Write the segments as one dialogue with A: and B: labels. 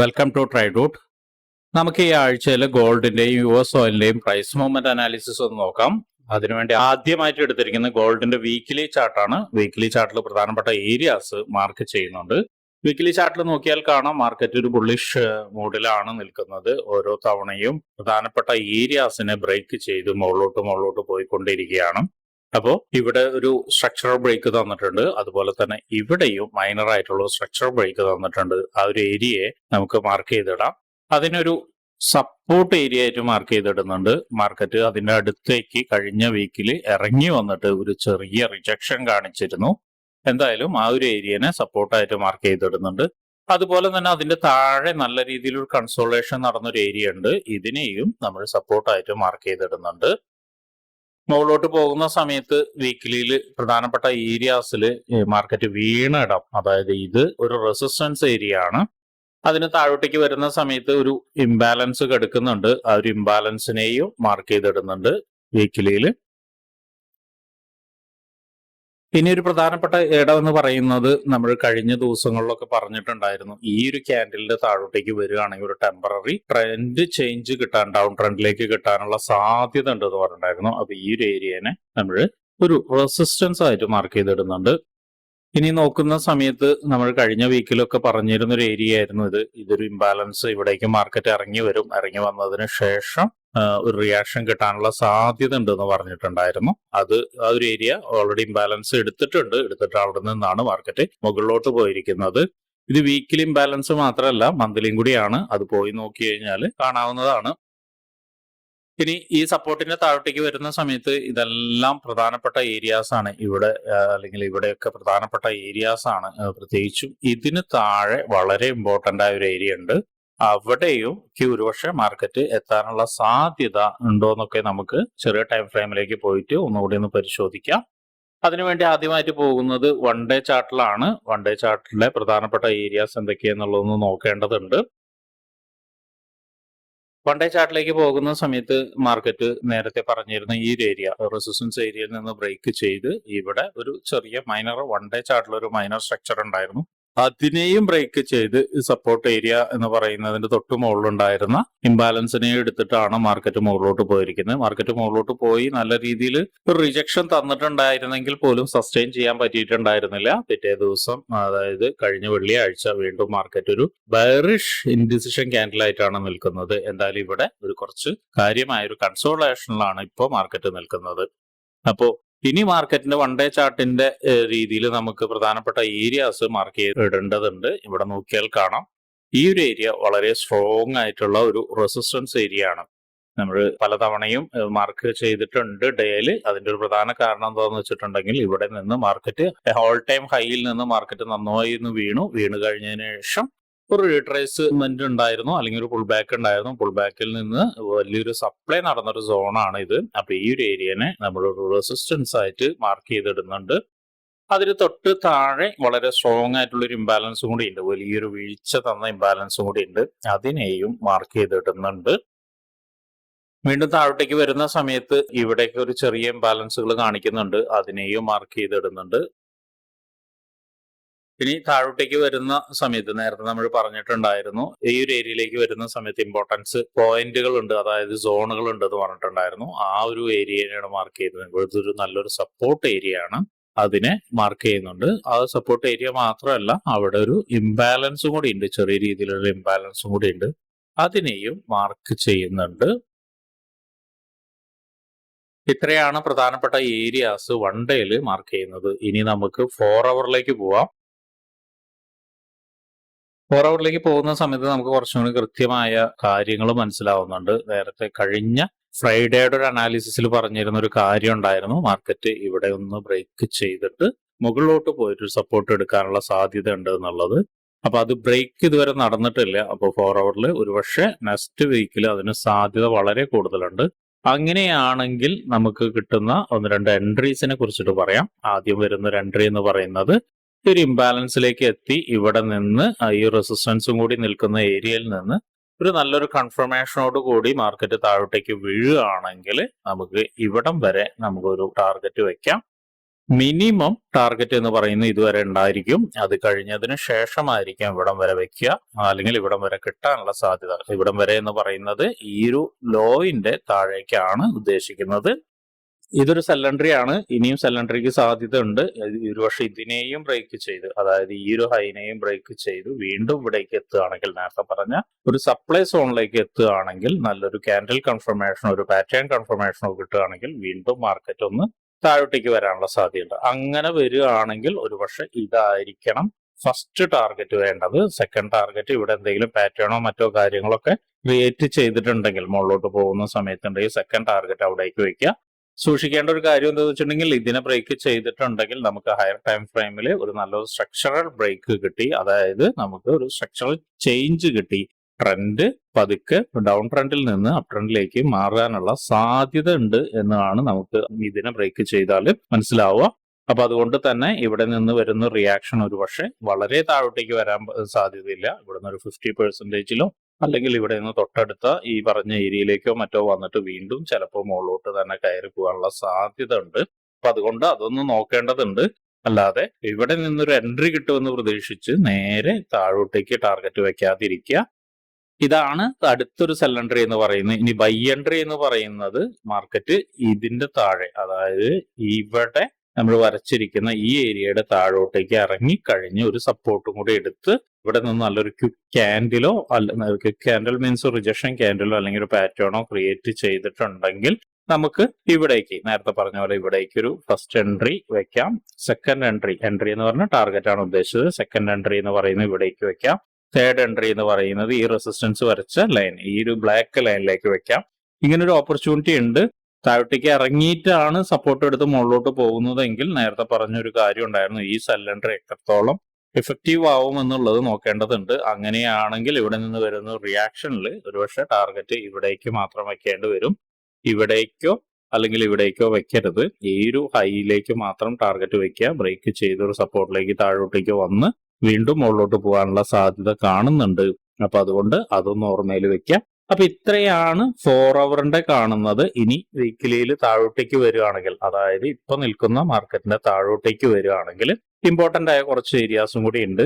A: Welcome to try ട്രൈഡൂട്ട് നമുക്ക് ഈ ആഴ്ചയിൽ ഗോൾഡിന്റെയും യു എസ് ഓയിലിന്റെയും പ്രൈസ് മൂവ്മെന്റ് അനാലിസിസ് ഒന്ന് നോക്കാം. അതിനുവേണ്ടി ആദ്യമായിട്ട് എടുത്തിരിക്കുന്ന ഗോൾഡിന്റെ വീക്കിലി ചാർട്ടാണ് വീക്കിലി ചാർട്ടിൽ പ്രധാനപ്പെട്ട ഏരിയാസ് മാർക്ക് ചെയ്യുന്നുണ്ട്. വീക്കിലി ചാർട്ടിൽ നോക്കിയാൽ കാണാം മാർക്കറ്റ് ഒരു ബുള്ളിഷ് മൂഡിലാണ് നിൽക്കുന്നത്. ഓരോ തവണയും പ്രധാനപ്പെട്ട ഏരിയാസിനെ ബ്രേക്ക് ചെയ്ത് മുകളിലോട്ട് മുകളിലോട്ട് പോയിക്കൊണ്ടിരിക്കുകയാണ്. അപ്പോൾ ഇവിടെ ഒരു സ്ട്രക്ചറൽ ബ്രേക്ക് തന്നിട്ടുണ്ട്. അതുപോലെ തന്നെ ഇവിടെയും മൈനർ ആയിട്ടുള്ള സ്ട്രക്ചറൽ ബ്രേക്ക് തന്നിട്ടുണ്ട്. ആ ഒരു ഏരിയയെ നമുക്ക് മാർക്ക് ചെയ്തിടാം. അതിനൊരു സപ്പോർട്ട് ഏരിയ ആയിട്ട് മാർക്ക് ചെയ്തിടുന്നുണ്ട്. മാർക്കറ്റ് അതിന്റെ അടുത്തേക്ക് കഴിഞ്ഞ വീക്കിൽ ഇറങ്ങി വന്നിട്ട് ഒരു ചെറിയ റിജക്ഷൻ കാണിച്ചിരുന്നു. എന്തായാലും ആ ഒരു ഏരിയനെ സപ്പോർട്ടായിട്ട് മാർക്ക് ചെയ്തിടുന്നുണ്ട്. അതുപോലെ തന്നെ അതിന്റെ താഴെ നല്ല രീതിയിൽ ഒരു കൺസോളേഷൻ നടന്നൊരു ഏരിയ ഉണ്ട്. ഇതിനെയും നമ്മൾ സപ്പോർട്ടായിട്ട് മാർക്ക് ചെയ്തിടുന്നുണ്ട്. മുകളിലോട്ട് പോകുന്ന സമയത്ത് വീക്കിലിയിൽ പ്രധാനപ്പെട്ട ഏരിയാസിൽ മാർക്കറ്റ് വീണ ഇടം. അതായത് ഇത് ഒരു റെസിസ്റ്റൻസ് ഏരിയ ആണ്. അതിന് താഴോട്ടേക്ക് വരുന്ന സമയത്ത് ഒരു ഇംബാലൻസ് കിടക്കുന്നുണ്ട്. ആ ഒരു ഇംബാലൻസിനെയും മാർക്ക് ചെയ്തിടുന്നുണ്ട് വീക്കിലിയിൽ ഇനി ഒരു പ്രധാനപ്പെട്ട ഇടം എന്ന് പറയുന്നത് നമ്മൾ കഴിഞ്ഞ ദിവസങ്ങളിലൊക്കെ പറഞ്ഞിട്ടുണ്ടായിരുന്നു. ഈ ഒരു ക്യാൻഡലിന്റെ താഴോട്ടേക്ക് വരികയാണെങ്കിൽ ഒരു ടെമ്പററി ട്രെൻഡ് ചേഞ്ച് കിട്ടാൻ ഡൗൺ ട്രെൻഡിലേക്ക് കിട്ടാനുള്ള സാധ്യത ഉണ്ട് എന്ന് പറഞ്ഞിട്ടുണ്ടായിരുന്നു. അപ്പൊ ഈ ഒരു ഏരിയനെ നമ്മൾ ഒരു റെസിസ്റ്റൻസ് ആയിട്ട് മാർക്ക് ചെയ്തിടുന്നുണ്ട്. ഇനി നോക്കുന്ന സമയത്ത് നമ്മൾ കഴിഞ്ഞ വീക്കിലൊക്കെ പറഞ്ഞിരുന്ന ഒരു ഏരിയ ആയിരുന്നു ഇത്. ഇതൊരു ഇംബാലൻസ് ഇവിടേക്ക് മാർക്കറ്റ് ഇറങ്ങി വരും. ഇറങ്ങി വന്നതിന് ശേഷം ഒരു റിയാക്ഷൻ കിട്ടാനുള്ള സാധ്യത ഉണ്ടെന്ന് പറഞ്ഞിട്ടുണ്ടായിരുന്നു. അത് ആ ഒരു ഏരിയ ഓൾറെഡി ഇംബാലൻസ് എടുത്തിട്ടുണ്ട്. എടുത്തിട്ട് അവിടെ നിന്നാണ് മാർക്കറ്റ് മുകളിലോട്ട് പോയിരിക്കുന്നത്. ഇത് വീക്കിലി ഇംബാലൻസ് മാത്രമല്ല മന്ത്ലിയും കൂടിയാണ്. അത് പോയി നോക്കി കഴിഞ്ഞാൽ കാണാവുന്നതാണ്. ഇനി ഈ സപ്പോർട്ടിന്റെ താഴോട്ടേക്ക് വരുന്ന സമയത്ത് ഇതെല്ലാം പ്രധാനപ്പെട്ട ഏരിയാസ് ആണ്. ഇവിടെ അല്ലെങ്കിൽ ഇവിടെയൊക്കെ പ്രധാനപ്പെട്ട ഏരിയാസ് ആണ്. പ്രത്യേകിച്ചും ഇതിന് താഴെ വളരെ ഇമ്പോർട്ടന്റ് ആയ ഒരു ഏരിയ ഉണ്ട്. അവിടെയും ഒരുപക്ഷെ മാർക്കറ്റ് എത്താനുള്ള സാധ്യത ഉണ്ടോ എന്നൊക്കെ നമുക്ക് ചെറിയ ടൈം ഫ്രെയിമിലേക്ക് പോയിട്ട് ഒന്നുകൂടി ഒന്ന് പരിശോധിക്കാം. അതിനുവേണ്ടി ആദ്യമായിട്ട് പോകുന്നത് വൺ ഡേ ചാർട്ടിലാണ് വൺ ഡേ ചാർട്ടിലെ പ്രധാനപ്പെട്ട ഏരിയാസ് എന്തൊക്കെയാണെന്നുള്ളതൊന്ന് നോക്കേണ്ടതുണ്ട്. ഡേ ചാർട്ടിലേക്ക് പോകുന്ന സമയത്ത് മാർക്കറ്റ് നേരത്തെ പറഞ്ഞിരുന്ന ഈ ഒരു ഏരിയ റെസിസ്റ്റൻസ് ഏരിയയിൽ നിന്ന് ബ്രേക്ക് ചെയ്ത് ഇവിടെ ഒരു ചെറിയ മൈനർ വൺ ഡേ ചാർട്ടിൽ ഒരു മൈനർ സ്ട്രക്ചർ ഉണ്ടായിരുന്നു. അതിനെയും ബ്രേക്ക് ചെയ്ത് സപ്പോർട്ട് ഏരിയ എന്ന് പറയുന്നതിന്റെ തൊട്ട് മുകളിലുണ്ടായിരുന്ന ഇംബാലൻസിനെ എടുത്തിട്ടാണ് മാർക്കറ്റ് മുകളിലോട്ട് പോയിരിക്കുന്നത്. മാർക്കറ്റ് മുകളിലോട്ട് പോയി നല്ല രീതിയിൽ ഒരു റിജക്ഷൻ തന്നിട്ടുണ്ടായിരുന്നെങ്കിൽ പോലും സസ്റ്റെയിൻ ചെയ്യാൻ പറ്റിയിട്ടുണ്ടായിരുന്നില്ല. പിറ്റേ ദിവസം അതായത് കഴിഞ്ഞ വെള്ളിയാഴ്ച വീണ്ടും മാർക്കറ്റ് ഒരു ബയറിഷ് ഇൻഡിസിഷൻ ക്യാൻഡിലായിട്ടാണ് നിൽക്കുന്നത്. എന്തായാലും ഇവിടെ ഒരു കുറച്ച് കാര്യമായ ഒരു കൺസോളേഷനിലാണ് ഇപ്പോൾ മാർക്കറ്റ് നിൽക്കുന്നത്. അപ്പോ ഇനി മാർക്കറ്റിന്റെ വൺ ഡേ ചാർട്ടിന്റെ രീതിയിൽ നമുക്ക് പ്രധാനപ്പെട്ട ഏരിയാസ് മാർക്ക് ചെയ്തിടേണ്ടതുണ്ട് ഇവിടെ നോക്കിയാൽ കാണാം. ഈ ഒരു ഏരിയ വളരെ സ്ട്രോങ് ആയിട്ടുള്ള ഒരു റെസിസ്റ്റൻസ് ഏരിയ ആണ്. നമ്മൾ പലതവണയും മാർക്ക് ചെയ്തിട്ടുണ്ട് ഡേയിൽ അതിന്റെ ഒരു പ്രധാന കാരണം എന്താണെന്ന് വെച്ചിട്ടുണ്ടെങ്കിൽ ഇവിടെ നിന്ന് മാർക്കറ്റ് ഓൾ ടൈം ഹൈയിൽ നിന്ന് മാർക്കറ്റ് നന്നായി വീണു. വീണ് കഴിഞ്ഞതിന് ശേഷം ഒരു റീട്രേസ്മെന്റ് ഉണ്ടായിരുന്നു അല്ലെങ്കിൽ ഒരു പുൾ ബാക്ക് ഉണ്ടായിരുന്നു. പുൾ ബാക്കിൽ നിന്ന് വലിയൊരു സപ്ലൈ നടന്ന ഒരു സോണാണ് ഇത് അപ്പൊ ഈ ഒരു ഏരിയനെ നമ്മൾ റെസിസ്റ്റൻസ് ആയിട്ട് മാർക്ക് ചെയ്തിടുന്നുണ്ട്. അതിന് തൊട്ട് താഴെ വളരെ സ്ട്രോങ് ആയിട്ടുള്ള ഒരു ഇംബാലൻസും കൂടി ഉണ്ട്. വലിയൊരു വീഴ്ച തന്ന ഇംബാലൻസും കൂടി ഉണ്ട്. അതിനെയും മാർക്ക് ചെയ്തിടുന്നുണ്ട്. വീണ്ടും താഴോട്ടേക്ക് വരുന്ന സമയത്ത് ഇവിടേക്ക് ഒരു ചെറിയ ഇംബാലൻസുകൾ കാണിക്കുന്നുണ്ട്. അതിനെയും മാർക്ക് ചെയ്തിടുന്നുണ്ട്. ഇനി താഴോട്ടേക്ക് വരുന്ന സമയത്ത് നേരത്തെ നമ്മൾ പറഞ്ഞിട്ടുണ്ടായിരുന്നു ഈ ഒരു ഏരിയയിലേക്ക് വരുന്ന സമയത്ത് ഇമ്പോർട്ടൻസ് പോയിന്റുകൾ ഉണ്ട് അതായത് സോണുകൾ ഉണ്ട് എന്ന് പറഞ്ഞിട്ടുണ്ടായിരുന്നു. ആ ഒരു ഏരിയയാണ് മാർക്ക് ചെയ്യുന്നത്. ഇതൊരു നല്ലൊരു സപ്പോർട്ട് ഏരിയ ആണ് അതിനെ മാർക്ക് ചെയ്യുന്നുണ്ട്. ആ സപ്പോർട്ട് ഏരിയ മാത്രമല്ല അവിടെ ഒരു ഇംബാലൻസും കൂടി ഉണ്ട് ചെറിയ രീതിയിലുള്ള ഇംബാലൻസും കൂടി ഉണ്ട് അതിനെയും മാർക്ക് ചെയ്യുന്നുണ്ട്. ഇത്രയാണ് പ്രധാനപ്പെട്ട ഏരിയാസ് വൺ ഡേയിൽ മാർക്ക് ചെയ്യുന്നത്. ഇനി നമുക്ക് ഫോർ അവറിലേക്ക് പോവാം. ഫോർ ഔട്ടിലേക്ക് പോകുന്ന സമയത്ത് നമുക്ക് കുറച്ചും കൂടി കൃത്യമായ കാര്യങ്ങൾ മനസ്സിലാവുന്നുണ്ട്. നേരത്തെ കഴിഞ്ഞ ഫ്രൈഡേയുടെ ഒരു അനാലിസിസിൽ പറഞ്ഞിരുന്ന ഒരു കാര്യം ഉണ്ടായിരുന്നു. മാർക്കറ്റ് ഇവിടെ ഒന്ന് ബ്രേക്ക് ചെയ്തിട്ട് മുകളിലോട്ട് പോയിട്ട് ഒരു സപ്പോർട്ട് എടുക്കാനുള്ള സാധ്യത ഉണ്ട് എന്നുള്ളത്. അപ്പൊ അത് ബ്രേക്ക് ഇതുവരെ നടന്നിട്ടില്ല. അപ്പൊ ഫോർ അവറിൽ ഒരുപക്ഷെ നെക്സ്റ്റ് വീക്കിൽ അതിന് സാധ്യത വളരെ കൂടുതലുണ്ട്. അങ്ങനെയാണെങ്കിൽ നമുക്ക് കിട്ടുന്ന ഒന്ന് രണ്ട് എൻട്രീസിനെ കുറിച്ചിട്ട് പറയാം. ആദ്യം വരുന്ന ഒരു എൻട്രി എന്ന് പറയുന്നത് ഒരു ഇംബാലൻസിലേക്ക് എത്തി. ഇവിടെ നിന്ന് ഈ റെസിസ്റ്റൻസും കൂടി നിൽക്കുന്ന ഏരിയയിൽ നിന്ന് ഒരു നല്ലൊരു കൺഫർമേഷനോട് കൂടി മാർക്കറ്റ് താഴോട്ടേക്ക് വീഴുകയാണെങ്കിൽ നമുക്ക് ഇവിടം വരെ നമുക്കൊരു ടാർഗറ്റ് വെക്കാം. മിനിമം ടാർഗറ്റ് എന്ന് പറയുന്നത് ഇതുവരെ ഉണ്ടായിരിക്കും. അത് കഴിഞ്ഞതിന് ശേഷമായിരിക്കാം ഇവിടം വരെ വെക്കുക. അല്ലെങ്കിൽ ഇവിടം വരെ കിട്ടാനുള്ള സാധ്യത. ഇവിടം വരെ എന്ന് പറയുന്നത് ഈ ഒരു ലോയിന്റെ താഴേക്കാണ് ഉദ്ദേശിക്കുന്നത്. ഇതൊരു സെലണ്ടറി ആണ് ഇനിയും സെലണ്ടറിക്ക് സാധ്യത ഉണ്ട് ഒരു പക്ഷെ ഇതിനെയും ബ്രേക്ക് ചെയ്ത്. അതായത് ഈ ഒരു ഹൈനെയും ബ്രേക്ക് ചെയ്ത്. വീണ്ടും ഇവിടേക്ക് എത്തുകയാണെങ്കിൽ നേരത്തെ പറഞ്ഞ ഒരു സപ്ലൈ സോണിലേക്ക് എത്തുകയാണെങ്കിൽ നല്ലൊരു ക്യാൻഡിൽ കൺഫർമേഷനോ ഒരു പാറ്റേൺ കൺഫർമേഷനോ കിട്ടുകയാണെങ്കിൽ വീണ്ടും മാർക്കറ്റ് ഒന്ന് താഴോട്ടേക്ക് വരാനുള്ള സാധ്യതയുണ്ട്. അങ്ങനെ വരികയാണെങ്കിൽ ഒരുപക്ഷെ ഇതായിരിക്കണം ഫസ്റ്റ് ടാർഗറ്റ് വേണ്ടത്. സെക്കൻഡ് ടാർഗറ്റ് ഇവിടെ എന്തെങ്കിലും പാറ്റേണോ മറ്റോ കാര്യങ്ങളൊക്കെ ക്രിയേറ്റ് ചെയ്തിട്ടുണ്ടെങ്കിൽ മുകളിലോട്ട് പോകുന്ന സമയത്തുണ്ടെങ്കിൽ സെക്കൻഡ് ടാർഗറ്റ് അവിടേക്ക് വെക്കുക സൂക്ഷിക്കേണ്ട ഒരു കാര്യം എന്താണെന്ന് വെച്ചിട്ടുണ്ടെങ്കിൽ ഇതിനെ ബ്രേക്ക് ചെയ്തിട്ടുണ്ടെങ്കിൽ നമുക്ക് ഹയർ ടൈം ഫ്രെയിമിൽ ഒരു നല്ലൊരു സ്ട്രക്ചറൽ ബ്രേക്ക് കിട്ടി. അതായത് നമുക്ക് ഒരു സ്ട്രക്ചറൽ ചേഞ്ച് കിട്ടി. ട്രെൻഡ് പതുക്കെ ഡൗൺ ട്രെൻഡിൽ നിന്ന് അപ് ട്രെൻഡിലേക്ക് മാറാനുള്ള സാധ്യത ഉണ്ട് എന്നാണ് നമുക്ക് ഇതിനെ ബ്രേക്ക് ചെയ്താൽ മനസ്സിലാവുക. അപ്പൊ അതുകൊണ്ട് തന്നെ ഇവിടെ നിന്ന് വരുന്ന റിയാക്ഷൻ ഒരു പക്ഷേ വളരെ താഴോട്ടേക്ക് വരാൻ സാധ്യതയില്ല. ഇവിടെ നിന്ന് ഒരു ഫിഫ്റ്റി പെർസെന്റേജിലോ അല്ലെങ്കിൽ ഇവിടെ നിന്ന് തൊട്ടടുത്ത ഈ പറഞ്ഞ ഏരിയയിലേക്കോ മറ്റോ വന്നിട്ട് വീണ്ടും ചിലപ്പോൾ മുകളിലോട്ട് തന്നെ കയറി പോകാനുള്ള സാധ്യത ഉണ്ട് അപ്പൊ അതുകൊണ്ട് അതൊന്ന് നോക്കേണ്ടതുണ്ട്. അല്ലാതെ ഇവിടെ നിന്നൊരു എൻട്രി കിട്ടുമെന്ന് പ്രതീക്ഷിച്ച് നേരെ താഴോട്ടേക്ക് ടാർഗറ്റ് വെക്കാതിരിക്കുക. ഇതാണ് അടുത്തൊരു സെൽ എൻട്രി എന്ന് പറയുന്നത്. ഇനി ബൈ എൻട്രി എന്ന് പറയുന്നത് മാർക്കറ്റ് ഇതിന്റെ താഴെ അതായത് ഇവിടെ നമ്മൾ വരച്ചിരിക്കുന്ന ഈ ഏരിയയുടെ താഴോട്ടേക്ക് ഇറങ്ങി കഴിഞ്ഞ് ഒരു സപ്പോർട്ടും കൂടി എടുത്ത് ഇവിടെ നിന്ന് നല്ലൊരു ക്വിക്ക് ക്യാൻഡിലോ അല്ല ക്വിക്ക് ക്യാൻഡിൽ മീൻസ് റിജക്ഷൻ ക്യാൻഡിലോ അല്ലെങ്കിൽ ഒരു പാറ്റേണോ ക്രിയേറ്റ് ചെയ്തിട്ടുണ്ടെങ്കിൽ നമുക്ക് ഇവിടേക്ക് നേരത്തെ പറഞ്ഞ പോലെ ഇവിടേക്ക് ഒരു ഫസ്റ്റ് എൻട്രി വെക്കാം. സെക്കൻഡ് എൻട്രി എൻട്രി എന്ന് പറഞ്ഞാൽ ടാർഗറ്റ് ആണ് ഉദ്ദേശിച്ചത്. സെക്കൻഡ് എൻട്രി എന്ന് പറയുന്നത് ഇവിടേക്ക് വെക്കാം. തേർഡ് എൻട്രി എന്ന് പറയുന്നത് ഈ റെസിസ്റ്റൻസ് വരച്ച ലൈൻ ഈ ഒരു ബ്ലാക്ക് ലൈനിലേക്ക് വെക്കാം. ഇങ്ങനെ ഒരു ഓപ്പർച്യൂണിറ്റി ഉണ്ട്. താഴോട്ടേക്ക് ഇറങ്ങിയിട്ടാണ് സപ്പോർട്ട് എടുത്ത് മുകളിലോട്ട് പോകുന്നതെങ്കിൽ നേരത്തെ പറഞ്ഞൊരു കാര്യം ഉണ്ടായിരുന്നു. ഈ സെല്ലൻഡർ എത്രത്തോളം എഫക്റ്റീവ് ആവും എന്നുള്ളത് നോക്കേണ്ടതുണ്ട്. അങ്ങനെയാണെങ്കിൽ ഇവിടെ നിന്ന് വരുന്ന റിയാക്ഷനിൽ ഒരുപക്ഷെ ടാർഗറ്റ് ഇവിടേക്ക് മാത്രം വെക്കേണ്ടി വരും. ഇവിടേക്കോ അല്ലെങ്കിൽ ഇവിടേക്കോ വെക്കരുത്. ഈ ഒരു ഹൈയിലേക്ക് മാത്രം ടാർഗറ്റ് വെക്കുക. ബ്രേക്ക് ചെയ്തൊരു സപ്പോർട്ടിലേക്ക് താഴോട്ടേക്ക് വന്ന് വീണ്ടും മുകളിലോട്ട് പോകാനുള്ള സാധ്യത കാണുന്നുണ്ട്. അപ്പൊ അതുകൊണ്ട് അതൊന്ന് ഓർമ്മയിൽ വെക്കുക. അപ്പൊ ഇത്രയാണ് ഫോർ അവറിന്റെ കാണുന്നത്. ഇനി വീക്കിലിയിൽ താഴോട്ടേക്ക് വരികയാണെങ്കിൽ അതായത് ഇപ്പൊ നിൽക്കുന്ന മാർക്കറ്റിന്റെ താഴോട്ടേക്ക് വരികയാണെങ്കിൽ ഇമ്പോർട്ടന്റ് ആയ കുറച്ച് ഏരിയാസും കൂടി ഉണ്ട്.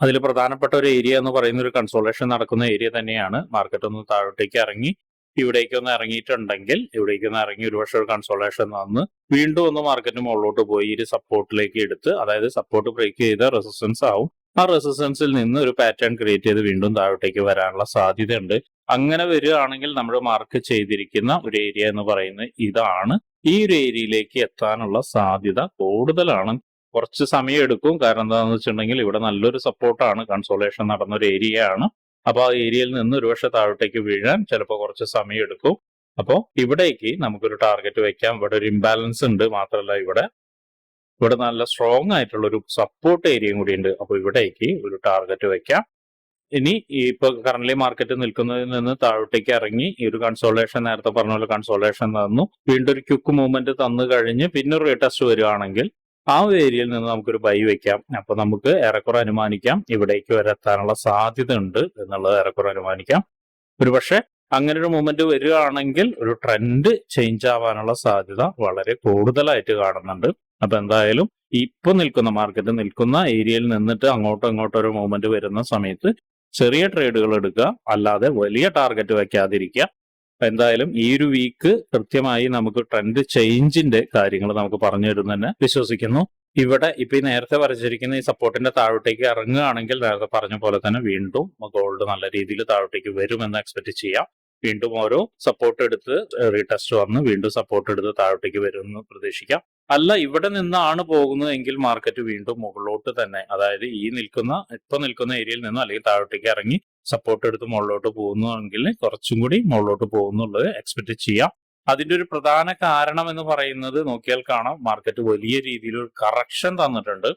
A: അതിൽ പ്രധാനപ്പെട്ട ഒരു ഏരിയ എന്ന് പറയുന്ന ഒരു കൺസോളേഷൻ നടക്കുന്ന ഏരിയ തന്നെയാണ്. മാർക്കറ്റ് ഒന്ന് താഴോട്ടേക്ക് ഇറങ്ങി ഇവിടേക്ക് ഒന്ന് ഇറങ്ങിയിട്ടുണ്ടെങ്കിൽ ഇവിടേക്ക് ഒന്ന് ഇറങ്ങി ഒരുപക്ഷെ ഒരു കൺസോളേഷൻ വന്ന് വീണ്ടും ഒന്ന് മാർക്കറ്റ് മുകളിലോട്ട് പോയി ഒരു സപ്പോർട്ടിലേക്ക് എടുത്ത് അതായത് സപ്പോർട്ട് ബ്രേക്ക് ചെയ്ത റെസിസ്റ്റൻസ് ആവും. ആ റെസിസ്റ്റൻസിൽ നിന്ന് ഒരു പാറ്റേൺ ക്രിയേറ്റ് ചെയ്ത് വീണ്ടും താഴോട്ടേക്ക് വരാനുള്ള സാധ്യതയുണ്ട്. അങ്ങനെ വരികയാണെങ്കിൽ നമ്മൾ മാർക്ക് ചെയ്തിരിക്കുന്ന ഒരു ഏരിയ എന്ന് പറയുന്നത് ഇതാണ്. ഈ ഒരു ഏരിയയിലേക്ക് എത്താനുള്ള സാധ്യത കൂടുതലാണ്. കുറച്ച് സമയം എടുക്കും. കാരണം എന്താണെന്ന് വെച്ചിട്ടുണ്ടെങ്കിൽ ഇവിടെ നല്ലൊരു സപ്പോർട്ടാണ് കൺസോളേഷൻ നടന്ന ഒരു ഏരിയ ആണ്. അപ്പൊ ആ ഏരിയയിൽ നിന്ന് ഒരുപക്ഷെ താഴോട്ടേക്ക് വീഴാൻ ചിലപ്പോൾ കുറച്ച് സമയം എടുക്കും. അപ്പോൾ ഇവിടേക്ക് നമുക്കൊരു ടാർഗറ്റ് വെക്കാം. ഇവിടെ ഒരു ഇംബാലൻസ് ഉണ്ട്. മാത്രമല്ല ഇവിടെ ഇവിടെ നല്ല സ്ട്രോങ് ആയിട്ടുള്ള ഒരു സപ്പോർട്ട് ഏരിയയും കൂടി ഉണ്ട്. അപ്പോൾ ഇവിടേക്ക് ഒരു ടാർഗറ്റ് വെക്കാം. ഇനി ഈ ഇപ്പൊ കറന്റ് മാർക്കറ്റ് നിൽക്കുന്നതിൽ നിന്ന് താഴോട്ടേക്ക് ഇറങ്ങി. ഈ ഒരു കൺസോളേഷൻ നേരത്തെ പറഞ്ഞ പോലെ കൺസോളേഷൻ തന്നു വീണ്ടും ഒരു ക്യുക്ക് മൂവ്മെന്റ് തന്നു കഴിഞ്ഞ് പിന്നെ ഒരു ടെസ്റ്റ് വരികയാണെങ്കിൽ ആ ഏരിയയിൽ നിന്ന് നമുക്കൊരു ബൈ വെക്കാം. അപ്പൊ നമുക്ക് ഏറെക്കുറെ അനുമാനിക്കാം. ഇവിടേക്ക് വരെ എത്താനുള്ള സാധ്യത ഉണ്ട് എന്നുള്ളത് ഏറെക്കുറെ അനുമാനിക്കാം. ഒരുപക്ഷെ അങ്ങനെ ഒരു മൂവ്മെന്റ് വരികയാണെങ്കിൽ ഒരു ട്രെൻഡ് ചേഞ്ച് ആവാനുള്ള സാധ്യത വളരെ കൂടുതലായിട്ട് കാണുന്നുണ്ട്. അപ്പൊ എന്തായാലും ഇപ്പൊ നിൽക്കുന്ന മാർക്കറ്റ് നിൽക്കുന്ന ഏരിയയിൽ നിന്നിട്ട് അങ്ങോട്ടും ഇങ്ങോട്ടും ഒരു മൂവ്മെന്റ് വരുന്ന സമയത്ത് ചെറിയ ട്രേഡുകൾ എടുക്കുക. അല്ലാതെ വലിയ ടാർഗറ്റ് വയ്ക്കാതിരിക്കുക എന്തായാലും ഈ ഒരു വീക്ക് കൃത്യമായി നമുക്ക് ട്രെൻഡ് ചേഞ്ചിന്റെ കാര്യങ്ങൾ നമുക്ക് പറഞ്ഞു തരുന്നെന്ന് വിശ്വസിക്കുന്നു. ഇവിടെ ഇപ്പൊ ഈ നേരത്തെ വരച്ചിരിക്കുന്ന ഈ സപ്പോർട്ടിന്റെ താഴോട്ടേക്ക് ഇറങ്ങുകയാണെങ്കിൽ നേരത്തെ പറഞ്ഞ പോലെ തന്നെ വീണ്ടും ഗോൾഡ് നല്ല രീതിയിൽ താഴോട്ടേക്ക് വരുമെന്ന് എക്സ്പെക്ട് ചെയ്യാം. വീണ്ടും ഓരോ സപ്പോർട്ട് എടുത്ത് റീടെസ്റ്റ് വന്ന് വീണ്ടും സപ്പോർട്ട് എടുത്ത് താഴോട്ടേക്ക് വരുമെന്ന് പ്രതീക്ഷിക്കാം. അല്ല ഇവിടെ നിന്നാണ് പോകുന്നത് എങ്കിൽ മാർക്കറ്റ് വീണ്ടും മുകളിലോട്ട് തന്നെ. അതായത് ഈ നിൽക്കുന്ന ഇപ്പൊ നിൽക്കുന്ന ഏരിയയിൽ നിന്ന് അല്ലെങ്കിൽ താഴോട്ടേക്ക് ഇറങ്ങി സപ്പോർട്ട് എടുത്ത് മുകളിലോട്ട് പോകുന്നുവെങ്കിൽ കുറച്ചും കൂടി മുകളിലോട്ട് പോകുന്നുള്ളത് എക്സ്പെക്ട് ചെയ്യാം. അതിന്റെ ഒരു പ്രധാന കാരണം എന്ന് പറയുന്നത് നോക്കിയാൽ കാണാം മാർക്കറ്റ് വലിയ രീതിയിൽ ഒരു കറക്ഷൻ തന്നിട്ടുണ്ട്.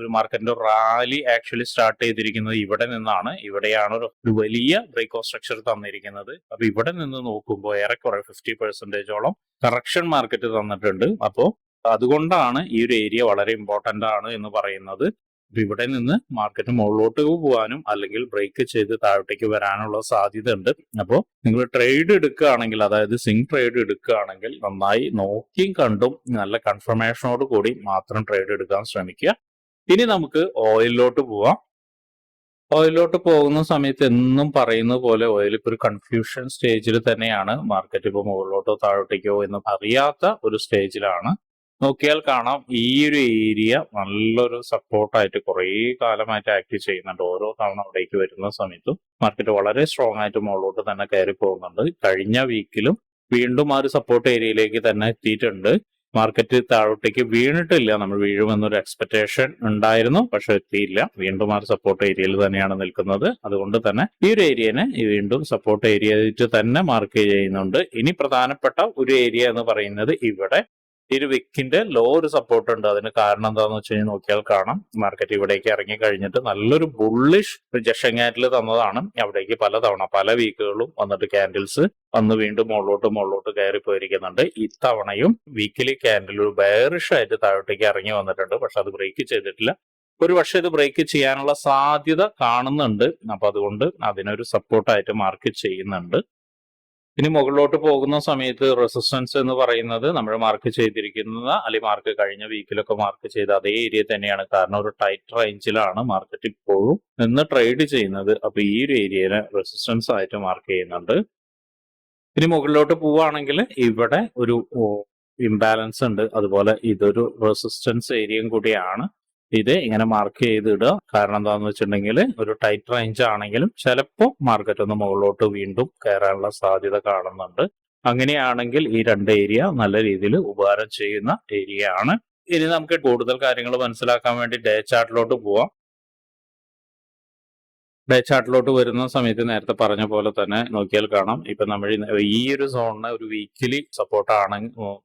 A: ഒരു മാർക്കറ്റിന്റെ റാലി ആക്ച്വലി സ്റ്റാർട്ട് ചെയ്തിരിക്കുന്നത് ഇവിടെ നിന്നാണ്. ഇവിടെയാണ് ഒരു വലിയ ബ്രേക്ക് ഓഫ് സ്ട്രക്ചർ തന്നിരിക്കുന്നത്. അപ്പൊ ഇവിടെ നിന്ന് നോക്കുമ്പോൾ ഏറെക്കുറെ ഫിഫ്റ്റി പെർസെന്റേജോളം കറക്ഷൻ മാർക്കറ്റ് തന്നിട്ടുണ്ട്. അപ്പോൾ അതുകൊണ്ടാണ് ഈ ഒരു ഏരിയ വളരെ ഇമ്പോർട്ടന്റ് ആണ് എന്ന് പറയുന്നത്. ഇവിടെ നിന്ന് മാർക്കറ്റ് മുകളിലോട്ട് പോകാനും അല്ലെങ്കിൽ ബ്രേക്ക് ചെയ്ത് താഴോട്ടേക്ക് വരാനുള്ള സാധ്യത ഉണ്ട് അപ്പോൾ നിങ്ങൾ ട്രേഡ് എടുക്കുകയാണെങ്കിൽ അതായത് സിങ് ട്രേഡ് എടുക്കുകയാണെങ്കിൽ നന്നായി നോക്കിയും കണ്ടും നല്ല കൺഫർമേഷനോട് കൂടി മാത്രം ട്രേഡ് എടുക്കാൻ ശ്രമിക്കുക. ഇനി നമുക്ക് ഓയിലിലോട്ട് പോവാം. ഓയിലിലോട്ട് പോകുന്ന സമയത്ത് എന്നും പറയുന്ന പോലെ ഓയിൽ ഇപ്പോൾ ഒരു കൺഫ്യൂഷൻ സ്റ്റേജിൽ തന്നെയാണ്. മാർക്കറ്റ് ഇപ്പോൾ മുകളിലോട്ടോ താഴോട്ടേക്കോ എന്ന് അറിയാത്ത ഒരു സ്റ്റേജിലാണ് നോക്കിയാൽ കാണാം ഈ ഒരു ഏരിയ നല്ലൊരു സപ്പോർട്ടായിട്ട് കുറേ കാലമായിട്ട് ആക്ട് ചെയ്യുന്നുണ്ട്. ഓരോ തവണ അവിടേക്ക് വരുന്ന സമയത്തും മാർക്കറ്റ് വളരെ സ്ട്രോങ് ആയിട്ട് മുകളിലോട്ട് തന്നെ കയറി പോകുന്നുണ്ട്. കഴിഞ്ഞ വീക്കിലും വീണ്ടും ആ ഒരു സപ്പോർട്ട് ഏരിയയിലേക്ക് തന്നെ എത്തിയിട്ടുണ്ട്. മാർക്കറ്റ് താഴോട്ടേക്ക് വീണിട്ടില്ല. നമ്മൾ വീഴുമെന്നൊരു എക്സ്പെക്ടേഷൻ ഉണ്ടായിരുന്നു. പക്ഷെ എത്തിയില്ല. വീണ്ടും ആ സപ്പോർട്ട് ഏരിയയിൽ തന്നെയാണ് നിൽക്കുന്നത്. അതുകൊണ്ട് തന്നെ ഈ ഒരു ഏരിയനെ വീണ്ടും സപ്പോർട്ട് ഏരിയ തന്നെ മാർക്ക് ചെയ്യുന്നുണ്ട്. ഇനി പ്രധാനപ്പെട്ട ഒരു ഏരിയ എന്ന് പറയുന്നത് ഇവിടെ ഒരു വിക്കിന്റെ ലോ ഒരു സപ്പോർട്ട് ഉണ്ട്. അതിന് കാരണം എന്താണെന്ന് വെച്ച് കഴിഞ്ഞാൽ നോക്കിയാൽ കാണാം. മാർക്കറ്റ് ഇവിടേക്ക് ഇറങ്ങി കഴിഞ്ഞിട്ട് നല്ലൊരു ബുള്ളിഷ് റിജക്ഷൻ ക്യാൻഡിൽ തന്നതാണ്. അവിടേക്ക് പലതവണ പല വീക്കുകളും വന്നിട്ട് ക്യാൻഡിൽസ് വന്ന് വീണ്ടും മുകളിലോട്ട് മുകളിലോട്ട് കയറി പോയിരിക്കുന്നുണ്ട് ഇത്തവണയും വീക്കിലി ക്യാൻഡിൽ ഒരു ബെയറിഷ് ആയിട്ട് താഴോട്ടേക്ക് ഇറങ്ങി വന്നിട്ടുണ്ട്. പക്ഷെ അത് ബ്രേക്ക് ചെയ്തിട്ടില്ല. ഒരു പക്ഷേ ഇത് ബ്രേക്ക് ചെയ്യാനുള്ള സാധ്യത കാണുന്നുണ്ട്. അപ്പൊ അതുകൊണ്ട് അതിനൊരു സപ്പോർട്ടായിട്ട് മാർക്ക് ചെയ്യുന്നുണ്ട്. ഇനി മുകളിലോട്ട് പോകുന്ന സമയത്ത് റെസിസ്റ്റൻസ് എന്ന് പറയുന്നത് നമ്മൾ മാർക്ക് ചെയ്തിരിക്കുന്നത് അല്ലെങ്കിൽ മാർക്ക് കഴിഞ്ഞ വീക്കിലൊക്കെ മാർക്ക് ചെയ്ത അതേ ഏരിയ തന്നെയാണ്. കാരണം ഒരു ടൈറ്റ് റേഞ്ചിലാണ് മാർക്കറ്റ് ഇപ്പോഴും നിന്ന് ട്രേഡ് ചെയ്യുന്നത്. അപ്പൊ ഈ ഒരു ഏരിയനെ റെസിസ്റ്റൻസ് ആയിട്ട് മാർക്ക് ചെയ്യുന്നുണ്ട്. ഇനി മുകളിലോട്ട് പോവുകയാണെങ്കിൽ ഇവിടെ ഒരു ഇംബാലൻസ് ഉണ്ട്. അതുപോലെ ഇതൊരു റെസിസ്റ്റൻസ് ഏരിയയും കൂടിയാണ്. ഇത് ഇങ്ങനെ മാർക്ക് ചെയ്തിടുക. കാരണം എന്താണെന്ന് വെച്ചിട്ടുണ്ടെങ്കിൽ ഒരു ടൈറ്റ് റേഞ്ച് ആണെങ്കിലും ചിലപ്പോൾ മാർക്കറ്റ് ഒന്ന് മുകളിലോട്ട് വീണ്ടും കയറാനുള്ള സാധ്യത കാണുന്നുണ്ട്. അങ്ങനെയാണെങ്കിൽ ഈ രണ്ട് ഏരിയ നല്ല രീതിയിൽ ഉപകാരം ചെയ്യുന്ന ഏരിയ ആണ്. ഇനി നമുക്ക് കൂടുതൽ കാര്യങ്ങൾ മനസ്സിലാക്കാൻ വേണ്ടി ഡേ ചാർട്ടിലോട്ട് പോവാം. ഡേ ചാർട്ടിലോട്ട് വരുന്ന സമയത്ത് നേരത്തെ പറഞ്ഞ പോലെ തന്നെ നോക്കിയാൽ കാണാം. ഇപ്പൊ നമ്മൾ ഈ ഒരു സോണിന് ഒരു വീക്കിലി സപ്പോർട്ടാണ്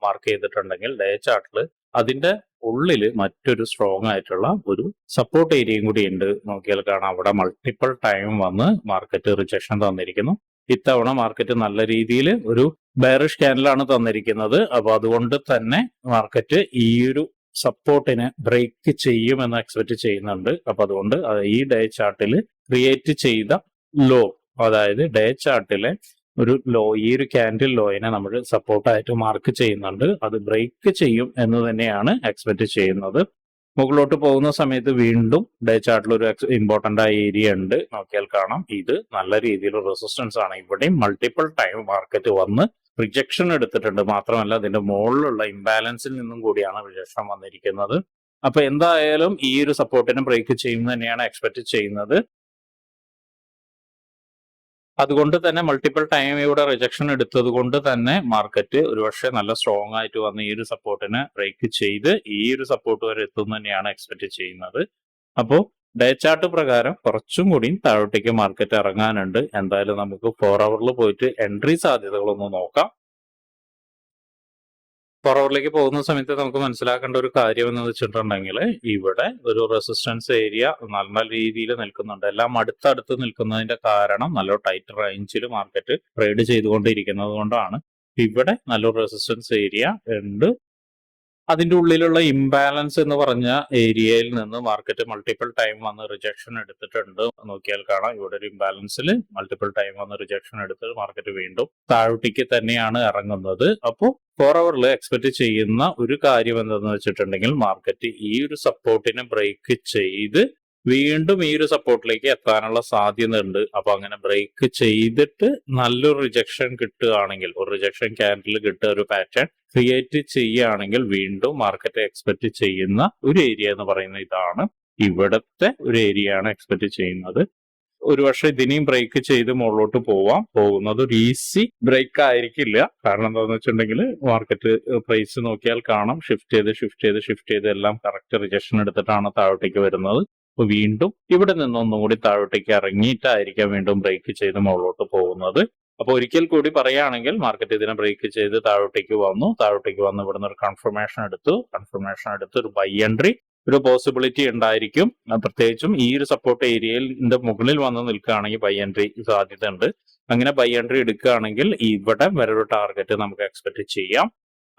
A: മാർക്ക് ചെയ്തിട്ടുണ്ടെങ്കിൽ ഡേ ചാർട്ടിൽ അതിന്റെ ഉള്ളിൽ മറ്റൊരു സ്ട്രോങ് ആയിട്ടുള്ള ഒരു സപ്പോർട്ട് ഏരിയയും കൂടി ഉണ്ട്. നോക്കിയാൽ കാണാം. അവിടെ മൾട്ടിപ്പിൾ ടൈം വന്ന് മാർക്കറ്റ് റിജക്ഷൻ തന്നിരിക്കുന്നു. ഇത്തവണ മാർക്കറ്റ് നല്ല രീതിയിൽ ഒരു ബെയറിഷ് ക്യാനലാണ് തന്നിരിക്കുന്നത്. അപ്പൊ അതുകൊണ്ട് തന്നെ മാർക്കറ്റ് ഈ ഒരു സപ്പോർട്ടിനെ ബ്രേക്ക് ചെയ്യുമെന്ന് എക്സ്പെക്ട് ചെയ്യുന്നുണ്ട്. അപ്പൊ അതുകൊണ്ട് ഈ ഡേ ചാർട്ടിൽ ക്രിയേറ്റ് ചെയ്ത ലോ അതായത് ഡേ ചാർട്ടിലെ ഒരു ലോ ഈ ഒരു ക്യാൻഡിൽ ലോയിനെ നമ്മൾ സപ്പോർട്ടായിട്ട് മാർക്ക് ചെയ്യുന്നുണ്ട്. അത് ബ്രേക്ക് ചെയ്യും എന്ന് തന്നെയാണ് എക്സ്പെക്ട് ചെയ്യുന്നത്. മുകളിലോട്ട് പോകുന്ന സമയത്ത് വീണ്ടും ഡേ ചാർട്ടിൽ ഒരു ഇമ്പോർട്ടന്റ് ആയ ഏരിയ ഉണ്ട്. നോക്കിയാൽ കാണാം. ഇത് നല്ല രീതിയിൽ റെസിസ്റ്റൻസ് ആണ്. ഇവിടെയും മൾട്ടിപ്പിൾ ടൈം മാർക്കറ്റ് വന്ന് റിജക്ഷൻ എടുത്തിട്ടുണ്ട്. മാത്രമല്ല അതിന്റെ മുകളിലുള്ള ഇംബാലൻസിൽ നിന്നും കൂടിയാണ് റിജക്ഷൻ വന്നിരിക്കുന്നത്. അപ്പൊ എന്തായാലും ഈ ഒരു സപ്പോർട്ടിനെ ബ്രേക്ക് ചെയ്യും തന്നെയാണ് എക്സ്പെക്ട് ചെയ്യുന്നത്. അതുകൊണ്ട് തന്നെ മൾട്ടിപ്പിൾ ടൈം ഇവിടെ റിജക്ഷൻ എടുത്തത് കൊണ്ട് തന്നെ മാർക്കറ്റ് ഒരുപക്ഷെ നല്ല സ്ട്രോങ് ആയിട്ട് വന്ന് ഈ ഒരു സപ്പോർട്ടിനെ ബ്രേക്ക് ചെയ്ത് ഈ ഒരു സപ്പോർട്ട് വരെ എത്തും തന്നെയാണ് എക്സ്പെക്ട് ചെയ്യുന്നത്. അപ്പോൾ ഡേ ചാർട്ട് പ്രകാരം കുറച്ചും കൂടി താഴോട്ടേക്ക് മാർക്കറ്റ് ഇറങ്ങാനുണ്ട്. എന്തായാലും നമുക്ക് ഫോർ അവറിൽ പോയിട്ട് എൻട്രി സാധ്യതകളൊന്ന് നോക്കാം. ഫോർവേഡിലേക്ക് പോകുന്ന സമയത്ത് നമുക്ക് മനസ്സിലാക്കേണ്ട ഒരു കാര്യം എന്ന് വെച്ചിട്ടുണ്ടെങ്കിൽ ഇവിടെ ഒരു റെസിസ്റ്റൻസ് ഏരിയ നല്ല രീതിയിൽ നിൽക്കുന്നുണ്ട്. എല്ലാം അടുത്തടുത്ത് നിൽക്കുന്നതിന്റെ കാരണം നല്ല ടൈറ്റ് റേഞ്ചിൽ മാർക്കറ്റ് ട്രേഡ് ചെയ്തുകൊണ്ടിരിക്കുന്നത് കൊണ്ടാണ്. ഇവിടെ നല്ലൊരു റെസിസ്റ്റൻസ് ഏരിയ ഉണ്ട്. അതിന്റെ ഉള്ളിലുള്ള ഇംബാലൻസ് എന്ന് പറഞ്ഞ ഏരിയയിൽ നിന്ന് മാർക്കറ്റ് മൾട്ടിപ്പിൾ ടൈം വന്ന് റിജക്ഷൻ എടുത്തിട്ടുണ്ട്. നോക്കിയാൽ കാണാം ഇവിടെ ഒരു ഇംബാലൻസിൽ മൾട്ടിപ്പിൾ ടൈം വന്ന് റിജക്ഷൻ എടുത്ത് മാർക്കറ്റ് വീണ്ടും താഴ്ത്തിക്ക് തന്നെയാണ് ഇറങ്ങുന്നത്. അപ്പോൾ ഫോർ അവറിൽ എക്സ്പെക്ട് ചെയ്യുന്ന ഒരു കാര്യം എന്തെന്ന് വെച്ചിട്ടുണ്ടെങ്കിൽ മാർക്കറ്റ് ഈ ഒരു സപ്പോർട്ടിനെ ബ്രേക്ക് ചെയ്ത് വീണ്ടും ഈ ഒരു സപ്പോർട്ടിലേക്ക് എത്താനുള്ള സാധ്യത ഉണ്ട് അപ്പൊ അങ്ങനെ ബ്രേക്ക് ചെയ്തിട്ട് നല്ലൊരു റിജക്ഷൻ കിട്ടുകയാണെങ്കിൽ ഒരു റിജക്ഷൻ ക്യാൻഡിൽ കിട്ടുക ഒരു പാറ്റേൺ ക്രിയേറ്റ് ചെയ്യുകയാണെങ്കിൽ വീണ്ടും മാർക്കറ്റ് എക്സ്പെക്ട് ചെയ്യുന്ന ഒരു ഏരിയ എന്ന് പറയുന്ന ഇതാണ്. ഇവിടത്തെ ഒരു ഏരിയ ആണ് എക്സ്പെക്ട് ചെയ്യുന്നത്. ഒരു പക്ഷെ ഇതിനെയും ബ്രേക്ക് ചെയ്ത് മുകളിലോട്ട് പോവാം. പോകുന്നത് ഒരു ഈസി ബ്രേക്ക് ആയിരിക്കില്ല. കാരണം എന്താണെന്ന് വെച്ചിട്ടുണ്ടെങ്കിൽ മാർക്കറ്റ് പ്രൈസ് നോക്കിയാൽ കാണാം. ഷിഫ്റ്റ് ചെയ്ത് ഷിഫ്റ്റ് ചെയ്ത് ഷിഫ്റ്റ് ചെയ്ത് എല്ലാം കറക്റ്റ് റിജക്ഷൻ എടുത്തിട്ടാണ് താഴോട്ടേക്ക് വരുന്നത്. അപ്പൊ വീണ്ടും ഇവിടെ നിന്നൊന്നും കൂടി താഴോട്ടേക്ക് ഇറങ്ങിയിട്ടായിരിക്കാം വീണ്ടും ബ്രേക്ക് ചെയ്ത് മുകളിലോട്ട് പോകുന്നത്. അപ്പോൾ ഒരിക്കൽ കൂടി പറയുകയാണെങ്കിൽ മാർക്കറ്റ് ഇതിനെ ബ്രേക്ക് ചെയ്ത് താഴോട്ടേക്ക് വന്നു. താഴോട്ടേക്ക് വന്ന് ഇവിടുന്ന് ഒരു കൺഫർമേഷൻ എടുത്തു. കൺഫർമേഷൻ എടുത്ത് ഒരു ബൈ എൻട്രി ഒരു പോസിബിലിറ്റി ഉണ്ടായിരിക്കും. പ്രത്യേകിച്ചും ഈ ഒരു സപ്പോർട്ട് ഏരിയയിൽ മുകളിൽ വന്ന് നിൽക്കുകയാണെങ്കിൽ ബൈ എൻട്രി സാധ്യത ഉണ്ട് അങ്ങനെ ബൈ എൻട്രി എടുക്കുകയാണെങ്കിൽ ഇവിടെ വേറൊരു ടാർഗറ്റ് നമുക്ക് എക്സ്പെക്ട് ചെയ്യാം.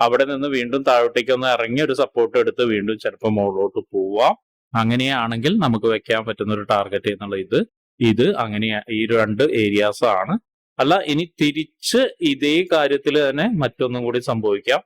A: അവിടെ നിന്ന് വീണ്ടും താഴോട്ടേക്ക് ഒന്ന് ഇറങ്ങി ഒരു സപ്പോർട്ട് എടുത്ത് വീണ്ടും ചിലപ്പോൾ മുകളിലോട്ട് പോവാം. അങ്ങനെയാണെങ്കിൽ നമുക്ക് വെക്കാൻ പറ്റുന്ന ഒരു ടാർഗറ്റ് എന്നുള്ള ഇത്. ഇത് അങ്ങനെ ഈ രണ്ട് ഏരിയാസ് ആണ്. അല്ല ഇനി തിരിച്ച് ഇതേ കാര്യത്തിൽ തന്നെ മറ്റൊന്നും കൂടി സംഭവിക്കാം.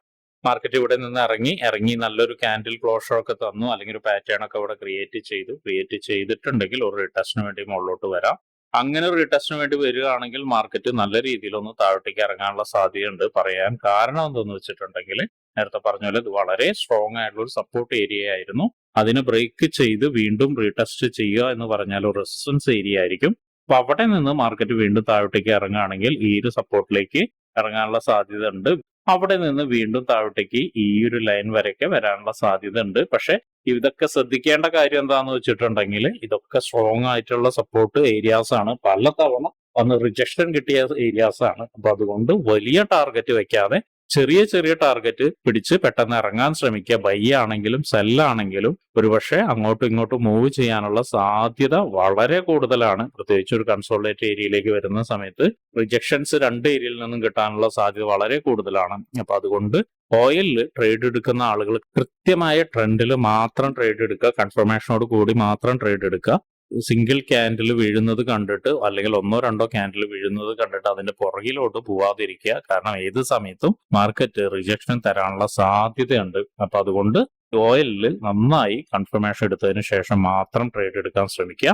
A: മാർക്കറ്റ് ഇവിടെ നിന്ന് ഇറങ്ങി ഇറങ്ങി നല്ലൊരു കാൻഡിൽ ക്ലോഷർ ഒക്കെ തന്നു അല്ലെങ്കിൽ ഒരു പാറ്റേൺ ഒക്കെ ഇവിടെ ക്രിയേറ്റ് ചെയ്തു. ക്രിയേറ്റ് ചെയ്തിട്ടുണ്ടെങ്കിൽ ഒരു റിട്ടസ്റ്റിന് വേണ്ടി മുകളിലോട്ട് വരാം. അങ്ങനെ ഒരു റിട്ടസ്റ്റിന് വേണ്ടി വരികയാണെങ്കിൽ മാർക്കറ്റ് നല്ല രീതിയിൽ ഒന്ന് താഴോട്ടേക്ക് ഇറങ്ങാനുള്ള സാധ്യതയുണ്ട്. പറയാൻ കാരണം എന്തെന്ന് വെച്ചിട്ടുണ്ടെങ്കിൽ നേരത്തെ പറഞ്ഞ പോലെ ഇത് വളരെ സ്ട്രോങ് ആയിട്ടുള്ള ഒരു സപ്പോർട്ട് ഏരിയ ആയിരുന്നു. അതിനെ ബ്രേക്ക് ചെയ്ത് വീണ്ടും റീടെസ്റ്റ് ചെയ്യുക എന്ന് പറഞ്ഞാൽ ഒരു റെസിസ്റ്റൻസ് ഏരിയ ആയിരിക്കും. അപ്പൊ അവിടെ നിന്ന് മാർക്കറ്റ് വീണ്ടും താഴോട്ടേക്ക് ഇറങ്ങുകയാണെങ്കിൽ ഈ ഒരു സപ്പോർട്ടിലേക്ക് ഇറങ്ങാനുള്ള സാധ്യത ഉണ്ട് അവിടെ നിന്ന് വീണ്ടും താഴോട്ടേക്ക് ഈ ഒരു ലൈൻ വരെയൊക്കെ വരാനുള്ള സാധ്യത ഉണ്ട് പക്ഷെ ഇതൊക്കെ ശ്രദ്ധിക്കേണ്ട കാര്യം എന്താന്ന് വെച്ചിട്ടുണ്ടെങ്കിൽ ഇതൊക്കെ സ്ട്രോങ് ആയിട്ടുള്ള സപ്പോർട്ട് ഏരിയാസ് ആണ്. പലതവണ വന്ന് റിജക്ഷൻ കിട്ടിയ ഏരിയാസ് ആണ്. അപ്പൊ അതുകൊണ്ട് വലിയ ടാർഗറ്റ് വെക്കാതെ ചെറിയ ചെറിയ ടാർഗറ്റ് പിടിച്ച് പെട്ടെന്ന് ഇറങ്ങാൻ ശ്രമിക്കുക. ബൈ ആണെങ്കിലും സെല്ലാണെങ്കിലും ഒരുപക്ഷെ അങ്ങോട്ടും ഇങ്ങോട്ടും മൂവ് ചെയ്യാനുള്ള സാധ്യത വളരെ കൂടുതലാണ്. പ്രത്യേകിച്ച് ഒരു കൺസോൾട്ടേറ്റ് ഏരിയയിലേക്ക് വരുന്ന സമയത്ത് റിജക്ഷൻസ് രണ്ട് ഏരിയയിൽ നിന്നും കിട്ടാനുള്ള സാധ്യത വളരെ കൂടുതലാണ്. അപ്പൊ അതുകൊണ്ട് ഓയിലിൽ ട്രേഡ് എടുക്കുന്ന ആളുകൾ കൃത്യമായ ട്രെൻഡിൽ മാത്രം ട്രേഡ് എടുക്കുക. കൺഫർമേഷനോട് കൂടി മാത്രം ട്രേഡ് എടുക്കുക. സിംഗിൾ ക്യാൻഡിൽ വീഴുന്നത് കണ്ടിട്ട് അല്ലെങ്കിൽ ഒന്നോ രണ്ടോ ക്യാൻഡിൽ വീഴുന്നത് കണ്ടിട്ട് അതിന്റെ പുറകിലോട്ട് പോവാതിരിക്കുക. കാരണം ഏത് സമയത്തും മാർക്കറ്റ് റിജക്ഷൻ തരാനുള്ള സാധ്യതയുണ്ട്. അപ്പൊ അതുകൊണ്ട് ഓയിലിൽ നന്നായി കൺഫർമേഷൻ എടുത്തതിന് ശേഷം മാത്രം ട്രേഡ് എടുക്കാൻ ശ്രമിക്കുക.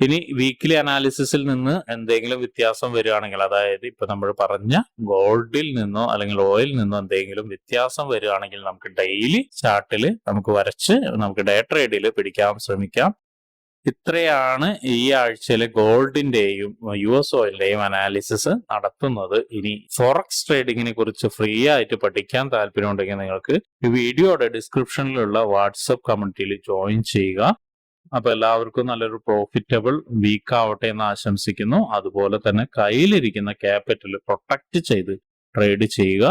A: ഇനി വീക്ക്ലി അനാലിസിസിൽ നിന്ന് എന്തെങ്കിലും വ്യത്യാസം വരികയാണെങ്കിൽ അതായത് ഇപ്പൊ നമ്മൾ പറഞ്ഞ ഗോൾഡിൽ നിന്നോ അല്ലെങ്കിൽ ഓയിലിൽ നിന്നോ എന്തെങ്കിലും വ്യത്യാസം വരികയാണെങ്കിൽ നമുക്ക് ഡെയിലി ചാർട്ടിൽ നമുക്ക് വരച്ച് നമുക്ക് ഡേ ട്രേഡിൽ പിടിക്കാൻ ശ്രമിക്കാം. ഇത്രയാണ് ഈ ആഴ്ചയിലെ ഗോൾഡിന്റെയും യു എസ് ഓയിലിന്റെയും അനാലിസിസ് നടത്തുന്നത്. ഇനി ഫോറക്സ് ട്രേഡിങ്ങിനെ കുറിച്ച് ഫ്രീ ആയിട്ട് പഠിക്കാൻ താല്പര്യമുണ്ടെങ്കിൽ നിങ്ങൾക്ക് ഈ വീഡിയോയുടെ ഡിസ്ക്രിപ്ഷനിലുള്ള വാട്സപ്പ് കമ്മ്യൂണിറ്റിയിൽ ജോയിൻ ചെയ്യുക. അപ്പൊ എല്ലാവർക്കും നല്ലൊരു പ്രോഫിറ്റബിൾ വീക്ക് ആവട്ടെ എന്ന് ആശംസിക്കുന്നു. അതുപോലെ തന്നെ കയ്യിലിരിക്കുന്ന ക്യാപിറ്റൽ പ്രൊട്ടക്റ്റ് ചെയ്ത് ട്രേഡ് ചെയ്യുക.